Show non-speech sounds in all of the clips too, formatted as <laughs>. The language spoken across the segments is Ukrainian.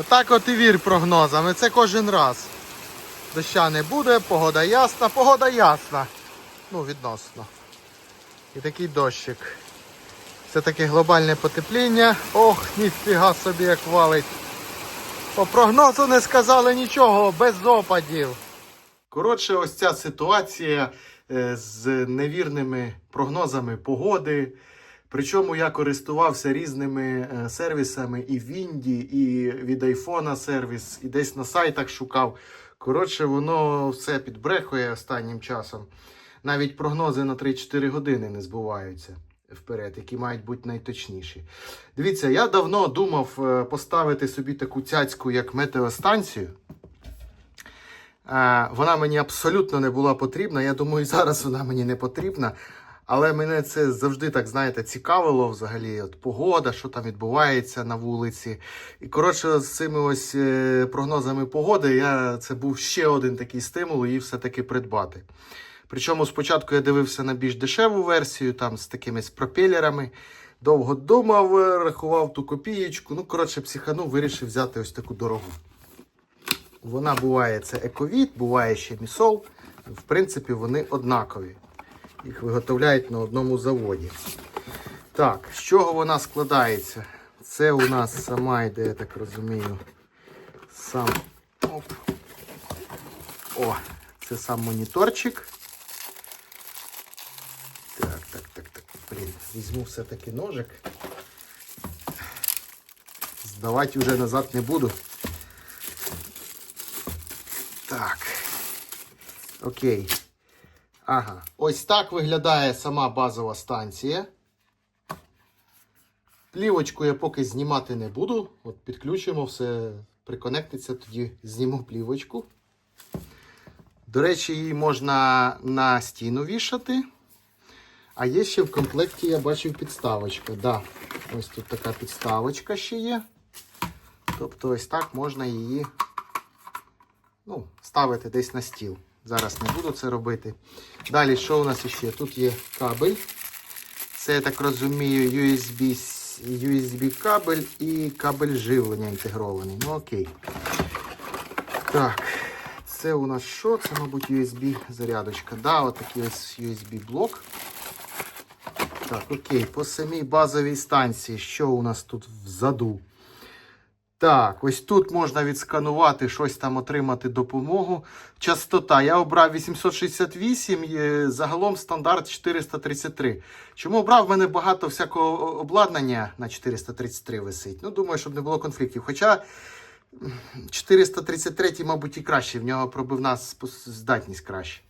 Отак от і вір прогнозам. І це кожен раз. Доща не буде, погода ясна, погода ясна. Ну, відносно. І такий дощик. Це таке глобальне потепління. Ох, ніфіга собі як валить. По прогнозу не сказали нічого, без опадів. Коротше, ось ця ситуація е, з невірними прогнозами погоди. Причому я користувався різними е, сервісами і в Інді, і від айфона сервіс, і десь на сайтах шукав. Коротше, воно все підбрехує останнім часом. Навіть прогнози на 3-4 години не збуваються вперед, які мають бути найточніші. Дивіться, я давно думав е, поставити собі таку цяцьку, як метеостанцію. Е, Вона мені абсолютно не була потрібна. Я думаю, <laughs> зараз вона мені не потрібна. Але мене це завжди так, знаєте, цікавило взагалі. От погода, що там відбувається на вулиці. І коротше, з цими ось е, прогнозами погоди, я, це був ще один такий стимул її все-таки придбати. Причому спочатку я дивився на більш дешеву версію, там з такими з пропелерами. Довго думав, е, рахував ту копієчку. Ну, коротше, психанув, вирішив взяти ось таку дорогу. Вона буває це ековіт, буває ще місол. В принципі, вони однакові. Їх виготовляють на одному заводі. Так, з чого вона складається? Це у нас сама йде, я так розумію. Сам. Оп. О, це сам моніторчик. Так, так, так, так. Блін, візьму все-таки ножик. Здавати вже назад не буду. Так. Окей. Ага. Ось так виглядає сама базова станція. Плівочку я поки знімати не буду. От підключимо все, приконектиться, тоді зніму плівочку. До речі, її можна на стіну вішати. А є ще в комплекті, я бачив підставочка. Да. Ось тут така підставочка ще є. Тобто ось так можна її ну, ставити десь на стіл. Зараз не буду це робити. Далі, що у нас ще? Тут є кабель. Це, я так розумію, USB USB кабель і кабель живлення інтегрований. Ну окей. Так, це у нас що? Це, мабуть, USB зарядочка. Да, отакий ось USB блок. Так, окей, по самій базовій станції, що у нас тут взаду? Так, ось тут можна відсканувати щось там, отримати допомогу. Частота. Я обрав 868, загалом стандарт 433. Чому обрав? В мене багато всякого обладнання на 433 висить. Ну, думаю, щоб не було конфліктів. Хоча 433, мабуть, і краще, в нього пробивна здатність краще.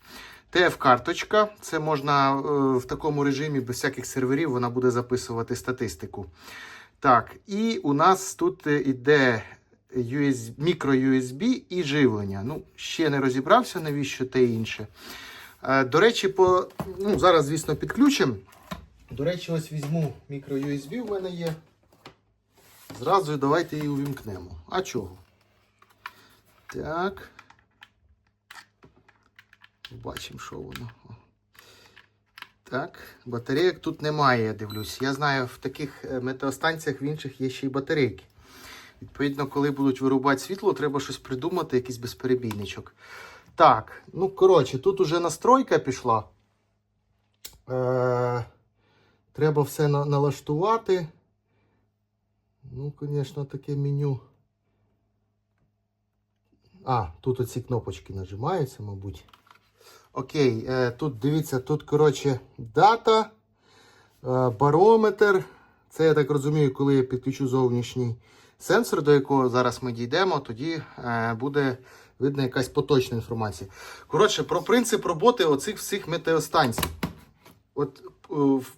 ТФ-карточка. Це можна е, в такому режимі без всяких серверів, вона буде записувати статистику. Так, і у нас тут е, іде мікро-USB і живлення. Ну, ще не розібрався, навіщо те інше. Е, До речі, по, ну, зараз, звісно, підключимо. До речі, ось візьму мікро-USB у мене є. Зразу давайте її увімкнемо. А чого? Так. Бачимо, що воно. Так, батарейок тут немає, я дивлюсь. Я знаю, в таких е, метеостанціях в інших є ще й батарейки. Відповідно, коли будуть вирубати світло, треба щось придумати, якийсь безперебійничок. Так, ну коротше, тут уже настройка пішла. Е- треба все на- налаштувати. Ну, звісно, таке меню. А, тут оці кнопочки нажимаються, мабуть. Окей, е, тут дивіться, тут, коротше, дата, е, барометр. Це, я так розумію, коли я підключу зовнішній сенсор, до якого зараз ми дійдемо, тоді е, буде видно якась поточна інформація. Коротше, про принцип роботи оцих всіх метеостанцій. От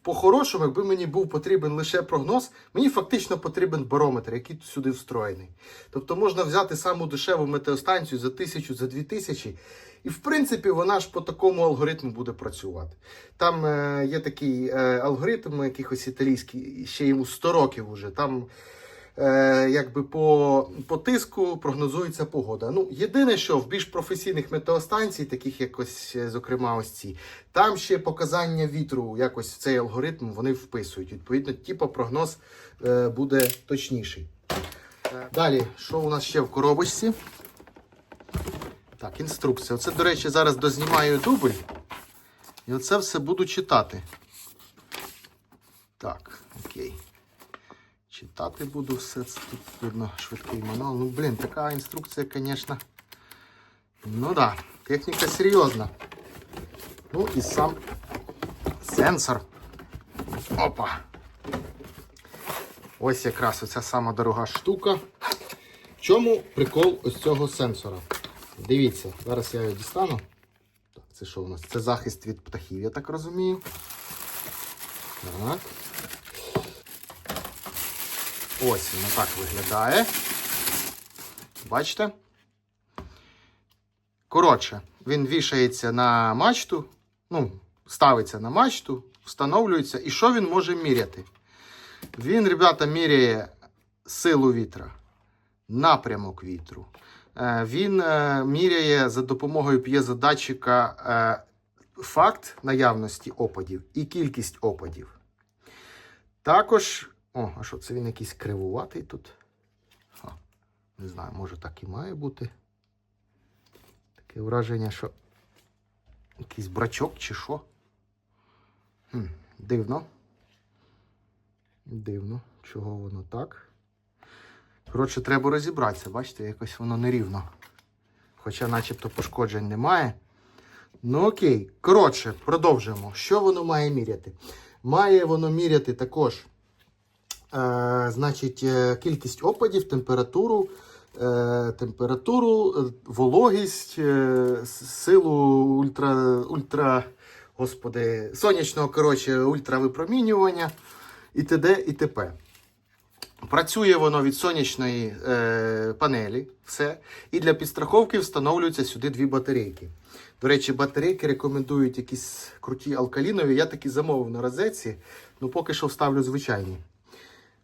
по-хорошому, якби мені був потрібен лише прогноз, мені фактично потрібен барометр, який сюди встроєний. Тобто можна взяти саму дешеву метеостанцію за тисячу, за дві тисячі, і в принципі вона ж по такому алгоритму буде працювати. Там е, є такий е, алгоритм, якихось італійський, ще йому 100 років уже. Там е, якби по, по тиску прогнозується погода. Ну, єдине, що в більш професійних метеостанцій, таких якось, е, зокрема, ось ці, там ще показання вітру, якось в цей алгоритм вони вписують. Відповідно, типу прогноз е, буде точніший. Далі, що у нас ще в коробочці? Так, інструкція. Оце, до речі, зараз дознімаю дубль. І оце все буду читати. Так, окей. Читати буду все. Це тут видно швидкий мануал. Ну, блін, така інструкція, звісно. Ну да, техніка серйозна. Ну і сам сенсор. Опа. Ось якраз оця сама дорога штука. В чому прикол ось цього сенсора? Дивіться, зараз я його дістану. Так, це що у нас? Це захист від птахів, я так розумію. Так. Ось воно так виглядає. Бачите? Коротше, він вішається на мачту, ну, ставиться на мачту, встановлюється. І що він може міряти? Він, ребята, міряє силу вітра, напрямок вітру. Е, Він е, міряє за допомогою п'єзодатчика е, факт наявності опадів і кількість опадів. Також. О, а що це він якийсь кривуватий тут? А, не знаю, може так і має бути. Таке враження, що якийсь брачок чи що. Хм, дивно. Дивно, чого воно так. Коротше, треба розібратися, бачите, якось воно нерівно. Хоча начебто пошкоджень немає. Ну окей. Коротше, продовжуємо. Що воно має міряти? Має воно міряти також значить, е, кількість опадів, температуру, е, температуру, е, вологість, е, силу ультра, ультра, господи, сонячного коротше, ультравипромінювання і т.д. і т.п. Працює воно від сонячної е, панелі, все. І для підстраховки встановлюються сюди дві батарейки. До речі, батарейки рекомендують якісь круті алкалінові. Я такі замовив на розетці, ну поки що вставлю звичайні.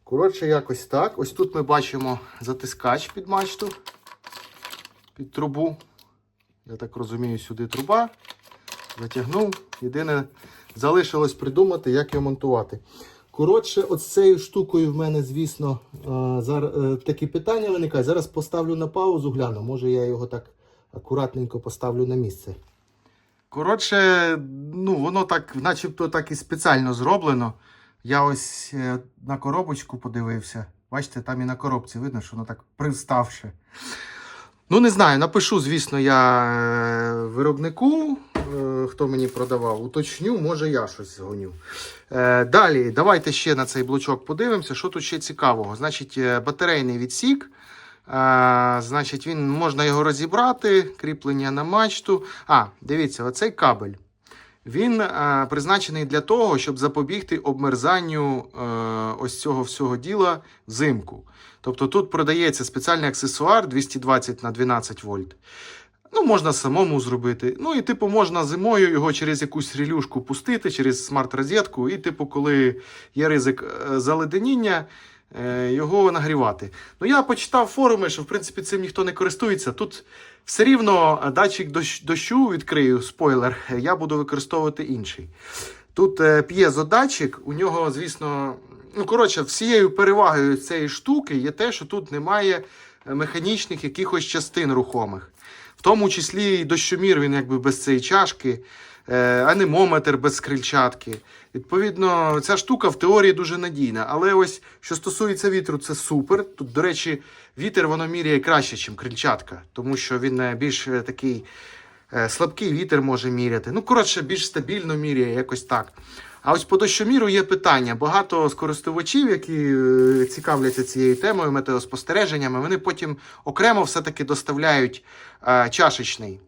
Коротше, якось так. Ось тут ми бачимо затискач під мачту, під трубу. Я так розумію, сюди труба. Затягнув. Єдине, залишилось придумати, як його монтувати. Коротше, от з цією штукою в мене, звісно, е, зараз е, такі питання виникають. Зараз поставлю на паузу, гляну. Може я його так акуратненько поставлю на місце. Коротше, ну воно так, начебто, так і спеціально зроблено. Я ось е, на коробочку подивився. Бачите, там і на коробці видно, що воно так привставше. Ну, не знаю, напишу, звісно, я е, виробнику, е, хто мені продавав, уточню, може я щось згоню. Далі, давайте ще на цей блочок подивимося, що тут ще цікавого. Значить, батарейний відсік. Е, Значить, він можна його розібрати, кріплення на мачту. А, дивіться, оцей кабель. Він е, призначений для того, щоб запобігти обмерзанню е, ось цього всього діла взимку. Тобто тут продається спеціальний аксесуар 220 на 12 вольт. Ну, можна самому зробити. Ну і, типу, можна зимою його через якусь релюшку пустити, через смарт-розетку, і, типу, коли є ризик е, заледеніння, його нагрівати. Ну, я почитав форуми, що в принципі цим ніхто не користується. Тут все рівно е, датчик дощу відкрию, спойлер, е, я буду використовувати інший. Тут е, п'єзодатчик, у нього, звісно, ну коротше, всією перевагою цієї штуки є те, що тут немає е, механічних якихось частин рухомих. В тому числі і дощомір, він якби без цієї чашки, е, анемометр без крильчатки. Відповідно, ця штука в теорії дуже надійна. Але ось що стосується вітру, це супер. Тут, до речі, вітер воно міряє краще, ніж крильчатка, тому що він е, більш е, такий слабкий вітер може міряти. Ну, коротше, більш стабільно міряє, якось так. А ось по дощоміру є питання. Багато з користувачів, які цікавляться цією темою, метеоспостереженнями, вони потім окремо все-таки доставляють чашечний,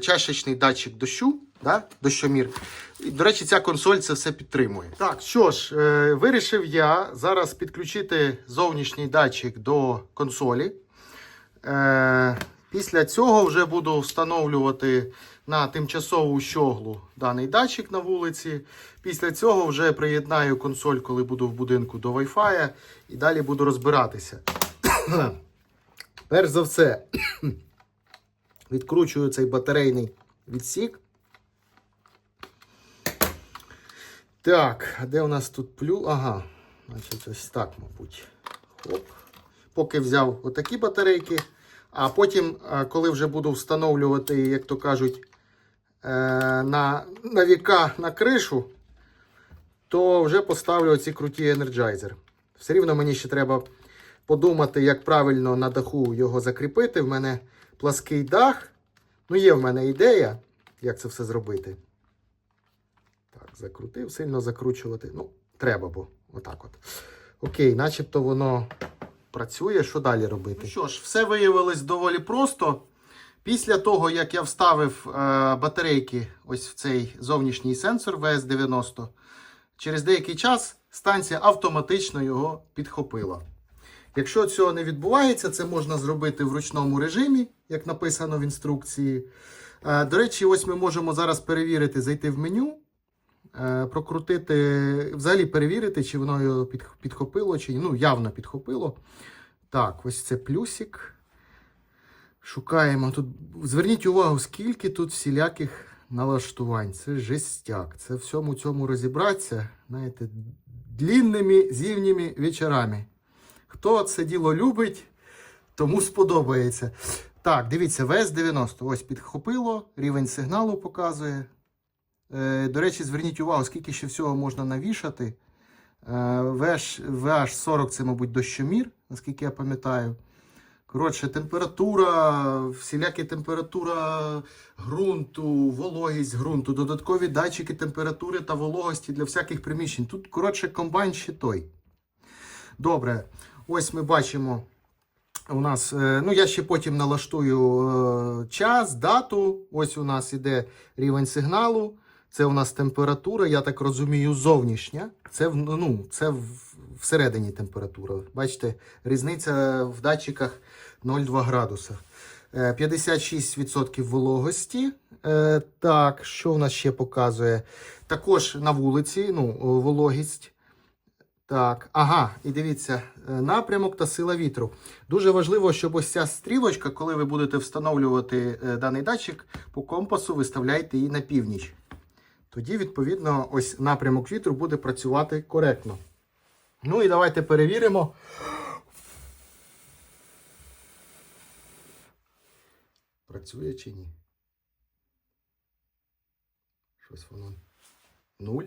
чашечний датчик дощу, да? дощомір. І, до речі, ця консоль це все підтримує. Так, що ж, е, вирішив я зараз підключити зовнішній датчик до консолі. Е, Після цього вже буду встановлювати на тимчасову щоглу даний датчик на вулиці. Після цього вже приєднаю консоль, коли буду в будинку до Wi-Fi, і далі буду розбиратися. <coughs> Перш за все, відкручую цей батарейний відсік. Так, а де у нас тут плю? Ага, значить, ось так, мабуть. Оп. Поки взяв отакі батарейки. А потім, е, коли вже буду встановлювати, як то кажуть, е, на, на віка на кришу, то вже поставлю оці круті енерджайзер. Все рівно мені ще треба подумати, як правильно на даху його закріпити. В мене плаский дах. Ну, є в мене ідея, як це все зробити. Так, закрутив, сильно закручувати. Ну, треба, бо отак от. Окей, начебто воно працює. Що далі робити? Ну що ж, все виявилось доволі просто. Після того, як я вставив е, батарейки ось в цей зовнішній сенсор VS90, через деякий час станція автоматично його підхопила. Якщо цього не відбувається, це можна зробити в ручному режимі, як написано в інструкції. Е, До речі, ось ми можемо зараз перевірити, зайти в меню, е, прокрутити, взагалі перевірити, чи воно його підхопило, чи ну, явно підхопило. Так, ось це плюсик. Шукаємо тут. Зверніть увагу, скільки тут всіляких налаштувань. Це жестяк. Це всьому цьому розібратися, знаєте, длінними зимніми вечорами. Хто це діло любить, тому сподобається. Так, дивіться, ВС-90. Ось підхопило, рівень сигналу показує. Е, до речі, зверніть увагу, скільки ще всього можна навішати. Е, VH40 це, мабуть, дощомір, наскільки я пам'ятаю. Коротше, температура, всілякі температура ґрунту, вологість ґрунту, додаткові датчики температури та вологості для всяких приміщень. Тут, коротше, комбайн ще той. Добре, ось ми бачимо. У нас, е, ну я ще потім налаштую е, час, дату. Ось у нас іде рівень сигналу. Це у нас температура, я так розумію, зовнішня. Це, ну, це всередині температура. Бачите, різниця в датчиках 0,2 градуса. Е, 56% вологості. Е, Так, що у нас ще показує? Також на вулиці, ну, вологість. Так, ага, і дивіться, е, напрямок та сила вітру. Дуже важливо, щоб ось ця стрілочка, коли ви будете встановлювати е, даний датчик, по компасу виставляйте її на північ. Тоді, відповідно, ось напрямок вітру буде працювати коректно. Ну і давайте перевіримо. Працює чи ні? Щось воно. Нуль.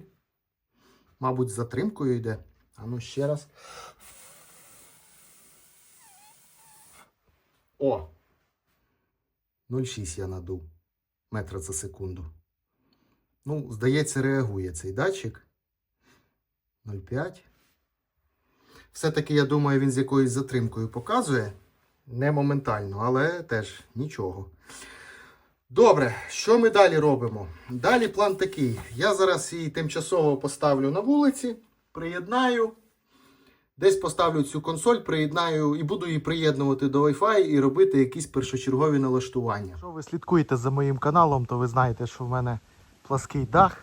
Мабуть, з затримкою йде. А ну ще раз. О! 0,6 я надув метра за секунду. Ну, здається, реагує цей датчик. 0,5. Все-таки, я думаю, він з якоюсь затримкою показує. Не моментально, але теж нічого. Добре, що ми далі робимо? Далі план такий. Я зараз її тимчасово поставлю на вулиці, приєднаю. Десь поставлю цю консоль, приєднаю і буду її приєднувати до Wi-Fi і робити якісь першочергові налаштування. Якщо ви слідкуєте за моїм каналом, то ви знаєте, що в мене плаский дах.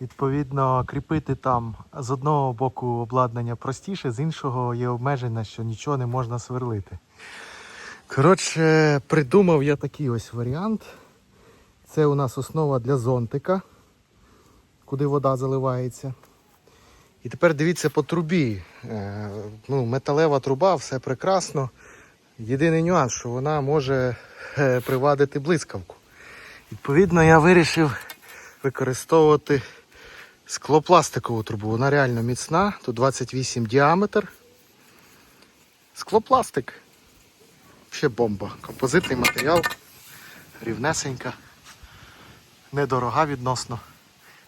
Відповідно, кріпити там з одного боку обладнання простіше, з іншого є обмеження, що нічого не можна сверлити. Коротше, придумав я такий ось варіант. Це у нас основа для зонтика, куди вода заливається. І тепер дивіться по трубі. Е, ну, металева труба, все прекрасно. Єдиний нюанс, що вона може е, привадити блискавку. Відповідно, я вирішив використовувати склопластикову трубу. Вона реально міцна, тут 28 діаметр. Склопластик. Ще бомба. Композитний матеріал, рівнесенька, недорога відносно.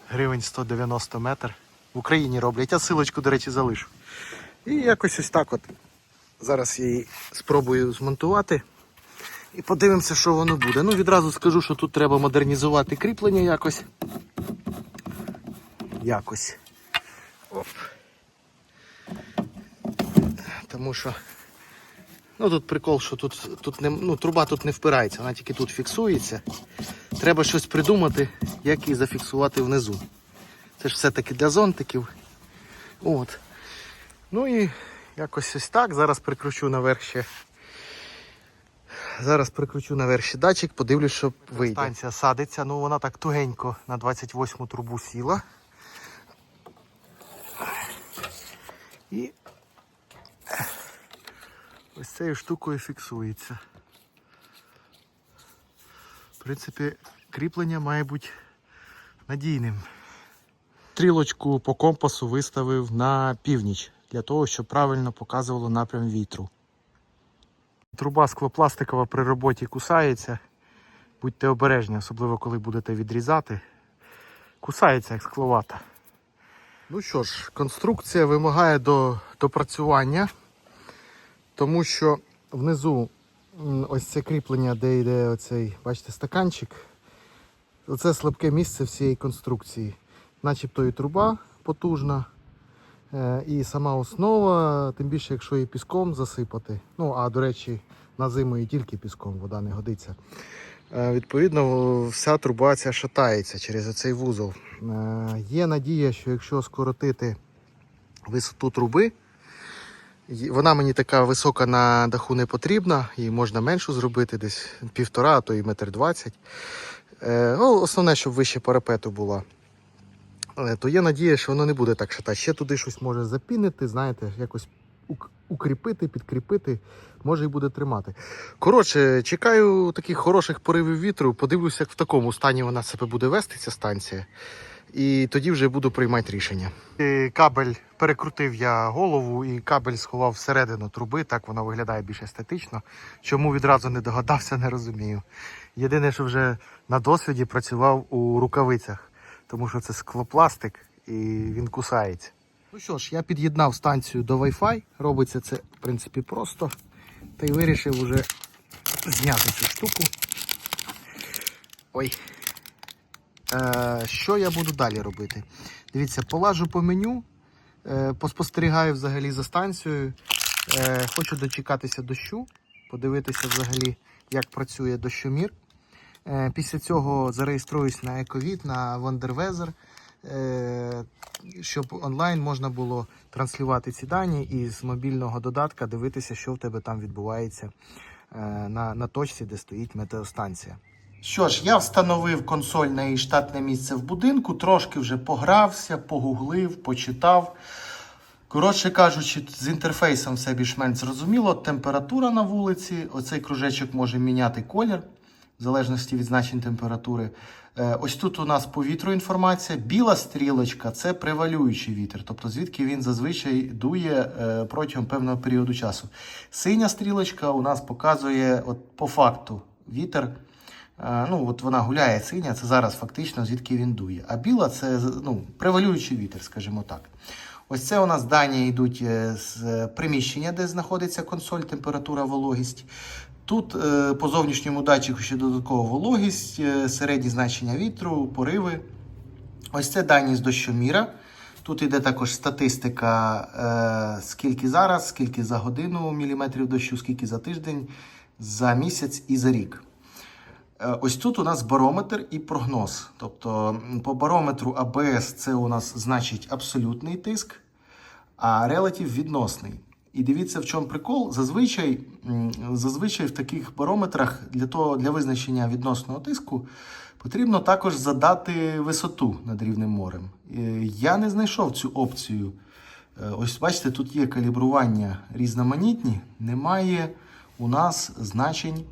Гривень 190 метр. В Україні роблять. Я силочку, до речі, залишу. І якось ось так от. Зараз я її спробую змонтувати. І подивимося, що воно буде. Ну, відразу скажу, що тут треба модернізувати кріплення якось. Якось. Оп. Тому що. Ну тут прикол, що тут, тут не, ну, труба тут не впирається, вона тільки тут фіксується. Треба щось придумати, як її зафіксувати внизу. Це ж все-таки для зонтиків. От. Ну і якось ось так. Зараз прикручу наверх ще. Зараз прикручу наверх ще датчик, подивлюсь, що вийде. Станція садиться, ну вона так тугенько на 28 трубу сіла. І ось цією штукою фіксується. В принципі, кріплення має бути надійним. Стрілочку по компасу виставив на північ для того, щоб правильно показувало напрям вітру. Труба склопластикова при роботі кусається. Будьте обережні, особливо коли будете відрізати. Кусається як скловата. Ну що ж, конструкція вимагає до допрацювання, тому що внизу ось це кріплення, де йде оцей, бачите, стаканчик. Оце слабке місце всієї конструкції. Начебто і труба потужна, е, і сама основа, тим більше, якщо її піском засипати. Ну, а до речі, на зиму і тільки піском вода не годиться. Е, Відповідно, вся труба ця шатається через оцей вузол. Е, Є надія, що якщо скоротити висоту труби, вона мені така висока на даху не потрібна, її можна меншу зробити, десь півтора, а то і метр двадцять. Ну, основне, щоб вище парапету була. Е, То є надія, що воно не буде так шатати. Ще туди щось може запінити, знаєте, якось укріпити, підкріпити, може і буде тримати. Коротше, чекаю таких хороших поривів вітру. Подивлюся, як в такому стані вона себе буде вести, ця станція. І тоді вже буду приймати рішення. Кабель перекрутив я голову і кабель сховав всередину труби. Так воно виглядає більш естетично. Чому відразу не догадався, не розумію. Єдине, що вже на досвіді працював у рукавицях, тому що це склопластик і він кусається. Ну що ж, я під'єднав станцію до Wi-Fi. Робиться це, в принципі, просто. Та й вирішив уже зняти цю штуку. Ой. Е, що я буду далі робити? Дивіться, полажу по меню, е, поспостерігаю взагалі за станцією. Е, хочу дочекатися дощу, подивитися взагалі, як працює дощомір. Е, після цього зареєструюсь на Ековід, на е, щоб онлайн можна було транслювати ці дані і з мобільного додатка дивитися, що в тебе там відбувається е, на, на точці, де стоїть метеостанція. Що ж, я встановив консоль на штатне місце в будинку, трошки вже погрався, погуглив, почитав. Коротше кажучи, з інтерфейсом все більш-менш зрозуміло. Температура на вулиці, оцей кружечок може міняти колір в залежності від значень температури. Е, Ось тут у нас по вітру інформація. Біла стрілочка це превалюючий вітер, тобто звідки він зазвичай дує е, протягом певного періоду часу. Синя стрілочка у нас показує от, по факту вітер. Е, Ну, от вона гуляє синя, це зараз фактично звідки він дує. А біла це ну, превалюючий вітер, скажімо так. Ось це у нас дані йдуть з приміщення, де знаходиться консоль, температура, вологість. Тут е, по зовнішньому датчику ще додаткова вологість, е, середні значення вітру, пориви. Ось це дані з дощоміра. Тут йде також статистика, е, скільки зараз, скільки за годину міліметрів дощу, скільки за тиждень, за місяць і за рік. Ось тут у нас барометр і прогноз. Тобто по барометру АБС це у нас значить абсолютний тиск, а релатив відносний. І дивіться, в чому прикол. Зазвичай, зазвичай в таких барометрах для, того, для визначення відносного тиску потрібно також задати висоту над рівнем морем. Е, Я не знайшов цю опцію. Е, Ось бачите, тут є калібрування різноманітні, немає у нас значень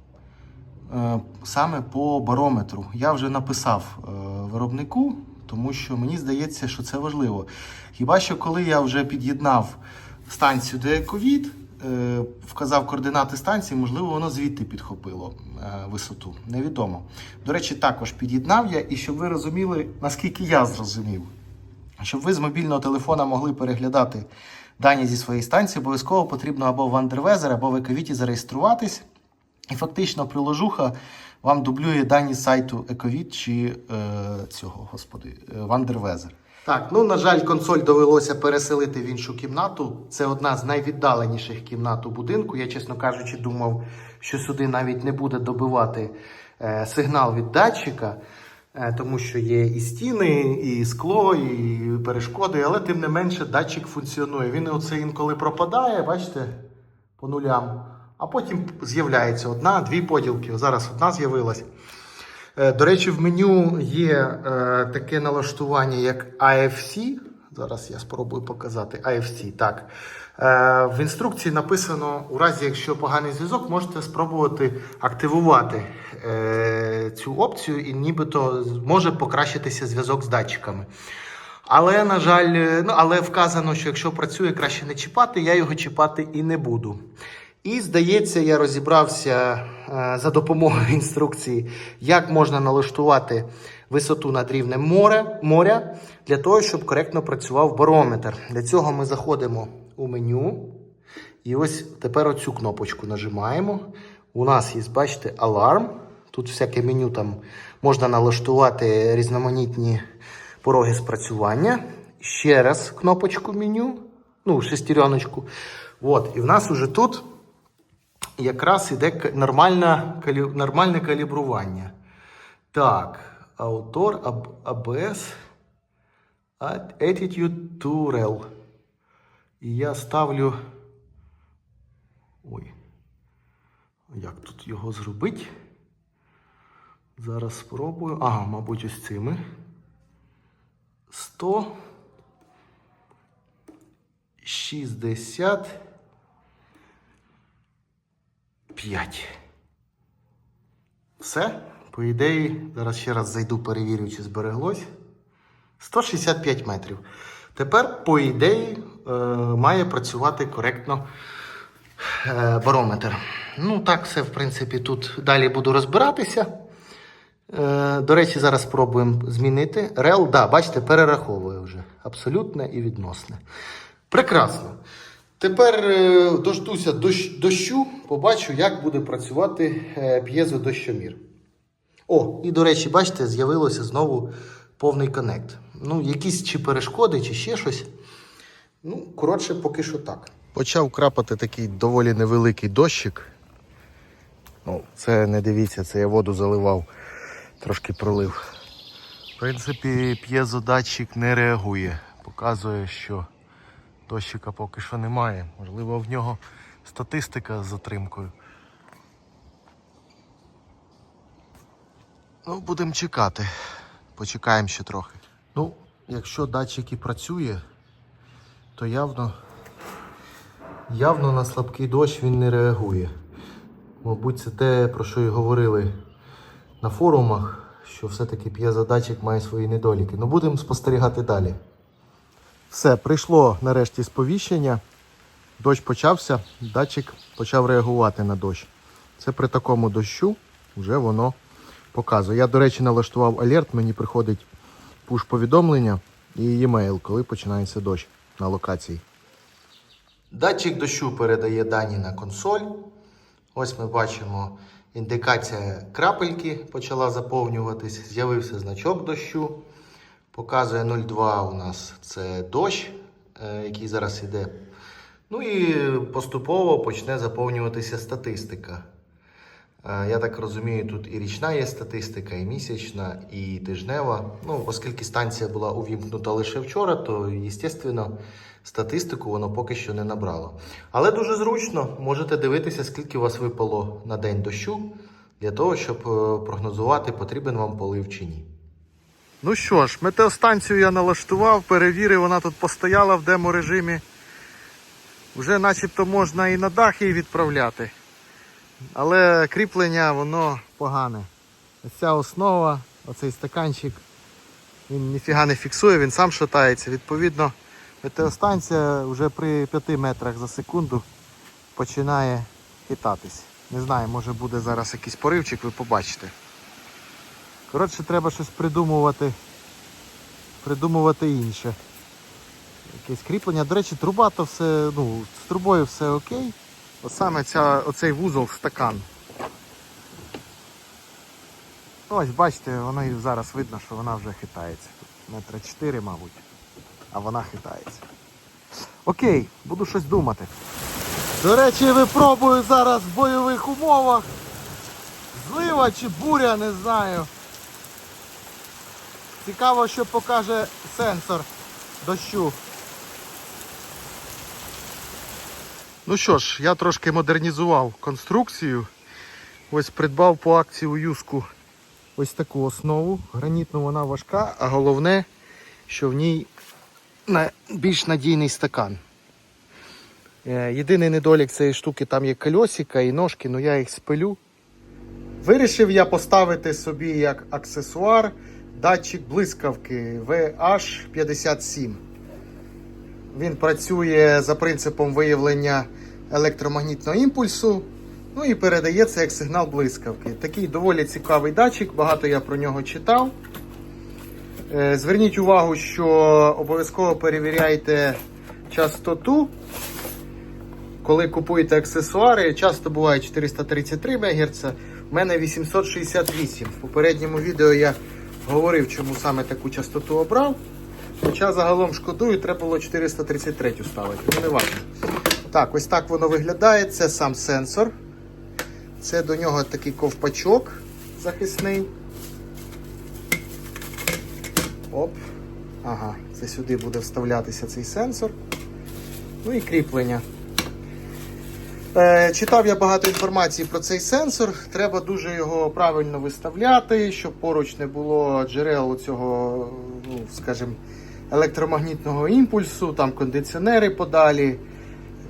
е, саме по барометру. Я вже написав виробнику, тому що мені здається, що це важливо. Хіба що коли я вже під'єднав станцію до Ековід, е, вказав координати станції, можливо, воно звідти підхопило е, висоту. Невідомо. До речі, також під'єднав я, і щоб ви розуміли, наскільки я зрозумів. Щоб ви з мобільного телефона могли переглядати дані зі своєї станції, обов'язково потрібно або в Underweather, або в Ековіті зареєструватись. І фактично приложуха вам дублює дані сайту Ековід чи е, цього, господи, е, Wonderweather. Так, ну на жаль, консоль довелося переселити в іншу кімнату. Це одна з найвіддаленіших кімнат у будинку. Я, чесно кажучи, думав, що сюди навіть не буде добивати е, сигнал від датчика, е, тому що є і стіни, і скло, і перешкоди, але тим не менше датчик функціонує. Він оце інколи пропадає, бачите, по нулям. А потім з'являється одна-дві поділки. Зараз одна з'явилась. Е, До речі, в меню є е, таке налаштування, як AFC. Зараз я спробую показати AFC. Так. В інструкції написано, у разі, якщо поганий зв'язок, можете спробувати активувати е, цю опцію, і нібито може покращитися зв'язок з датчиками. Але, на жаль, е, ну, але вказано, що якщо працює, краще не чіпати, я його чіпати і не буду. І здається, я розібрався е, за допомогою <laughs> інструкції, як можна налаштувати висоту над рівнем моря, моря для того, щоб коректно працював барометр. Для цього ми заходимо у меню. І ось тепер оцю кнопочку нажимаємо. У нас є, бачите, аларм. Тут всяке меню там можна налаштувати різноманітні пороги спрацювання. Ще раз кнопочку меню, ну, шестереночку. От, і в нас уже тут якраз іде калі- нормальне калібрування. Так, AB- ABS, At- Attitude to Rel. І я ставлю. Ой. Як тут його зробити? Зараз спробую. Ага, мабуть, ось цими. 100. 60. 5. Все. По ідеї, зараз ще раз зайду, перевірю, чи збереглось. 165 метрів. Тепер, по ідеї, е, має працювати коректно е, барометр. Ну, так, все, в принципі, тут далі буду розбиратися. Е, До речі, зараз спробуємо змінити. Рел, да, бачите, перераховує вже. Абсолютне і відносне. Прекрасно. Тепер е, дождуся дощ- дощу, побачу, як буде працювати е, п'єзодощомір. О, і до речі, бачите, з'явилося знову повний коннект. Ну, якісь чи перешкоди, чи ще щось. Ну, коротше, поки що так. Почав крапати такий доволі невеликий дощик. Ну, це не дивіться, це я воду заливав, трошки пролив. В принципі, п'єзодатчик не реагує. Показує, що дощика поки що немає. Можливо, в нього статистика з затримкою. Ну, будемо чекати. Почекаємо ще трохи. Ну, якщо датчик і працює, то явно, явно на слабкий дощ він не реагує. Мабуть, це те, про що і говорили на форумах, що все-таки п'єзодатчик має свої недоліки. Ну, будемо спостерігати далі. Все, прийшло нарешті сповіщення. Дощ почався, датчик почав реагувати на дощ. Це при такому дощу вже воно показує. Я, до речі, налаштував алерт, мені приходить пуш-повідомлення і e-mail, коли починається дощ на локації. Датчик дощу передає дані на консоль. Ось ми бачимо, індикація крапельки почала заповнюватись, з'явився значок дощу. Показує 0,2 у нас це дощ, е, який зараз іде. Ну і поступово почне заповнюватися статистика. Е, Я так розумію, тут і річна є статистика, і місячна, і тижнева. Ну, оскільки станція була увімкнута лише вчора, то, звісно, статистику воно поки що не набрало. Але дуже зручно можете дивитися, скільки у вас випало на день дощу, для того, щоб е, прогнозувати, потрібен вам полив чи ні. Ну що ж, метеостанцію я налаштував, перевірив, вона тут постояла в демо-режимі. Вже начебто можна і на дах її відправляти. Але кріплення воно погане. Ось ця основа, оцей стаканчик, він ніфіга не фіксує, він сам шатається. Відповідно, метеостанція вже при 5 метрах за секунду починає хитатись. Не знаю, може буде зараз якийсь поривчик, ви побачите. Коротше, треба щось придумувати. Придумувати інше. Якесь кріплення. До речі, труба то все, ну, з трубою все окей. От саме ця, оцей вузол стакан. Ось, бачите, воно і зараз видно, що вона вже хитається. Метра 4, мабуть. А вона хитається. Окей, буду щось думати. До речі, випробую зараз в бойових умовах. Злива чи буря, не знаю. Цікаво, що покаже сенсор дощу. Ну що ж, я трошки модернізував конструкцію. Ось придбав по акції у юску ось таку основу. Гранітну вона важка, а головне, що в ній більш надійний стакан. Е, Єдиний недолік цієї штуки, там є кольосика і ножки, але я їх спилю. Вирішив я поставити собі як аксесуар датчик блискавки VH57. Він працює за принципом виявлення електромагнітного імпульсу. Ну і передається як сигнал блискавки. Такий доволі цікавий датчик, багато я про нього читав. Е, Зверніть увагу, що обов'язково перевіряйте частоту. Коли купуєте аксесуари, часто буває 433 МГц, у мене 868. В попередньому відео я говорив, чому саме таку частоту обрав. Хоча загалом шкодую, треба було 433 ставити. Ну, не важливо. Так, ось так воно виглядає. Це сам сенсор. Це до нього такий ковпачок захисний. Оп. Ага, це сюди буде вставлятися цей сенсор. Ну і кріплення. Е, читав я багато інформації про цей сенсор. Треба дуже його правильно виставляти, щоб поруч не було джерел цього, ну, скажімо, електромагнітного імпульсу, там кондиціонери подалі,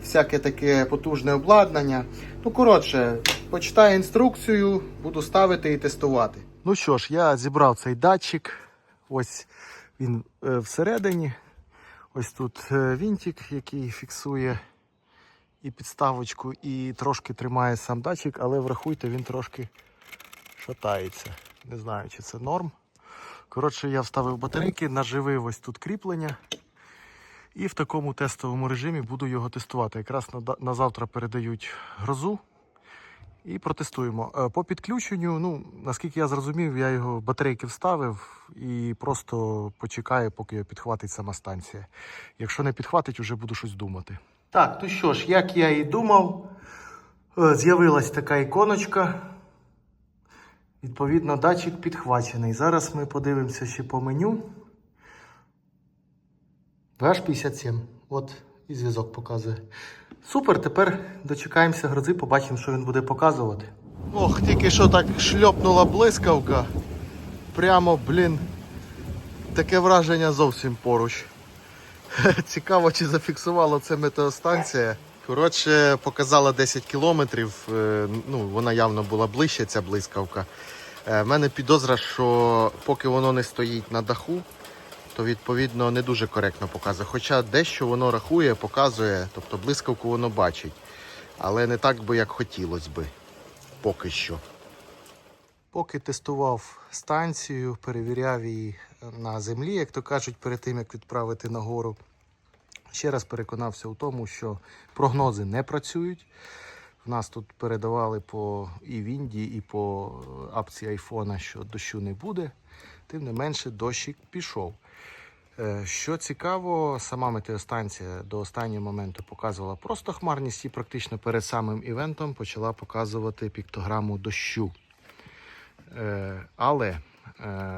всяке таке потужне обладнання. Ну, коротше, почитаю інструкцію, буду ставити і тестувати. Ну що ж, я зібрав цей датчик. Ось він е, всередині. Ось тут е, вінтик, який фіксує і підставочку, і трошки тримає сам датчик, але врахуйте, він трошки шатається. Не знаю, чи це норм. Коротше, я вставив батарейки, наживив ось тут кріплення. І в такому тестовому режимі буду його тестувати. Якраз на, на завтра передають грозу. І протестуємо. Е, По підключенню, ну, наскільки я зрозумів, я його батарейки вставив і просто почекаю, поки його підхватить сама станція. Якщо не підхватить, вже буду щось думати. Так, ну що ж, як я і думав, е, з'явилась така іконочка. Відповідно, датчик підхвачений. Зараз ми подивимося ще по меню. VH57. От і зв'язок показує. Супер, тепер дочекаємося грози, побачимо, що він буде показувати. Ох, тільки що так шльопнула блискавка. Прямо, блін, таке враження зовсім поруч. <laughs> Цікаво, чи зафіксувала це метеостанція. Коротше, показала 10 кілометрів. е, Ну, вона явно була ближче, ця блискавка. У мене підозра, що поки воно не стоїть на даху, то відповідно не дуже коректно показує. Хоча дещо воно рахує, показує, тобто блискавку воно бачить. Але не так би, як хотілося би. Поки що. Поки тестував станцію, перевіряв її на землі, як то кажуть, перед тим як відправити нагору. Ще раз переконався у тому, що прогнози не працюють. В нас тут передавали по і в Індії, і по апці айфона, що дощу не буде. Тим не менше, дощик пішов. Е, Що цікаво, сама метеостанція до останнього моменту показувала просто хмарність і практично перед самим івентом почала показувати піктограму дощу. Е, Але е,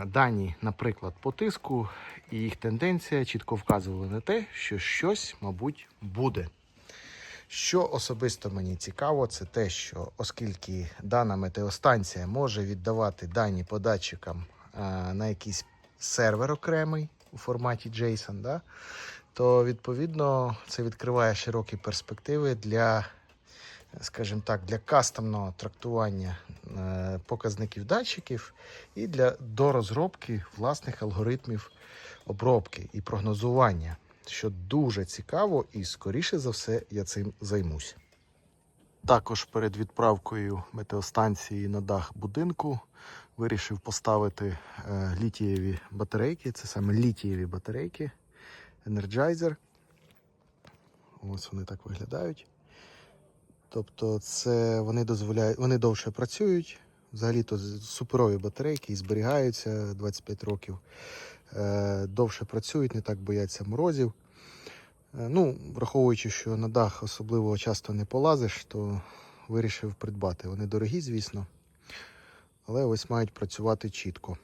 дані, наприклад, по тиску і їх тенденція чітко вказували на те, що щось, мабуть, буде. Що особисто мені цікаво, це те, що оскільки дана метеостанція може віддавати дані по датчикам е, на якийсь сервер окремий у форматі JSON, да, то відповідно це відкриває широкі перспективи для, скажімо так, для кастомного трактування е, показників датчиків і для дорозробки власних алгоритмів обробки і прогнозування що дуже цікаво, і скоріше за все я цим займусь. Також перед відправкою метеостанції на дах будинку вирішив поставити е, літієві батарейки. Це саме літієві батарейки Energizer. Ось вони так виглядають. Тобто, це вони дозволяють, вони довше працюють. Взагалі-то суперові батарейки і зберігаються 25 років. Е, довше працюють, не так бояться морозів. Е, Ну, враховуючи, що на дах особливо часто не полазиш, то вирішив придбати. Вони дорогі, звісно, але ось мають працювати чітко.